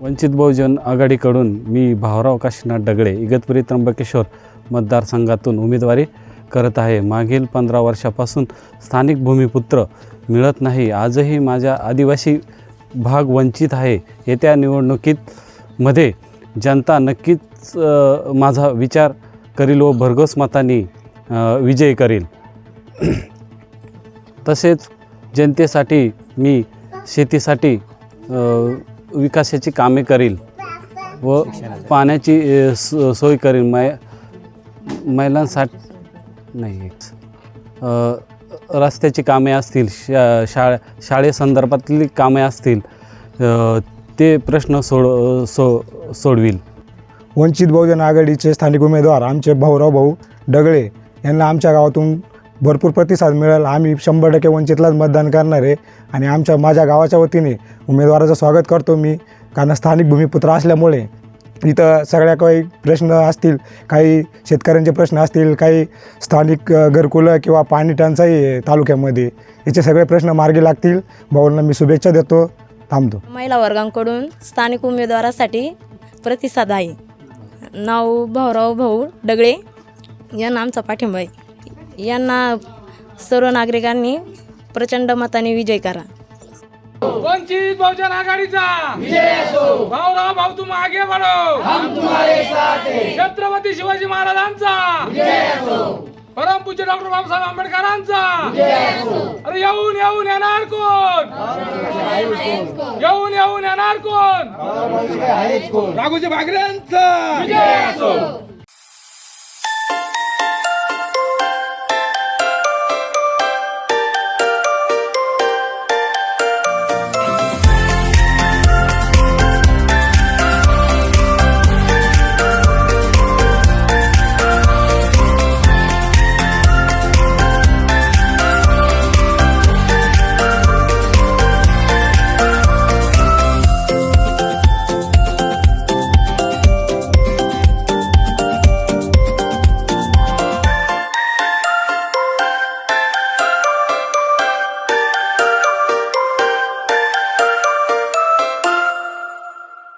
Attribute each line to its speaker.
Speaker 1: वंचित बहुजन आघाडीकडून मी भावराव काशीनाथ डगळे इगतपुरी त्र्यंबकेश्वर मतदारसंघातून उमेदवारी करत आहे. मागील पंधरा वर्षापासून स्थानिक भूमिपुत्र मिळत नाही. आजही माझ्या आदिवासी भाग वंचित आहे. येत्या निवडणुकीत मध्ये जनता नक्कीच माझा विचार करील व भरघोस मतांनी विजय करील. तसेच जनतेसाठी मी शेतीसाठी विकासाची कामे करील व पाण्याची स- सोय करील. मै महिलांसाठी नाही रस्त्याची कामे असतील शा शाळे शाळेसंदर्भातली कामे असतील ते प्रश्न सोड सो सोडविल.
Speaker 2: वंचित बहुजन आघाडीचे स्थानिक उमेदवार आमचे भाऊराव भाऊ डगळे यांना आमच्या गावातून भरपूर प्रतिसाद मिळेल. आम्ही शंभर टक्के वंचितलाच मतदान करणार आहे. आणि आमच्या माझ्या गावाच्या वतीने उमेदवाराचं स्वागत करतो मी. कारण स्थानिक भूमिपुत्र असल्यामुळे इथं सगळ्या काही प्रश्न असतील काही शेतकऱ्यांचे प्रश्न असतील काही स्थानिक घरकुलं किंवा पाणी टंचाई तालुक्यामध्ये. याचे सगळे प्रश्न मार्गी लागतील. भाऊंना मी शुभेच्छा देतो. थांबतो.
Speaker 3: महिला वर्गांकडून स्थानिक उमेदवारासाठी प्रतिसाद आहे. नाव भाऊराव भाऊ डगळे यांना आमचा पाठिंबा आहे. यांना सर्व नागरिकांनी प्रचंड मताने विजय करा.
Speaker 4: वंचित बहुजन आघाडीचा. भाऊराव भाऊ तुम आगे बढ़ो हम तुम्हारे साथ हैं. छत्रपती शिवाजी महाराजांचा. परमपूज्य डॉक्टर बाबासाहेब आंबेडकरांचा. अरे येऊन येऊन येणार कोण? येऊन येऊन येणार कोण? राघोजी भागऱ्यांचा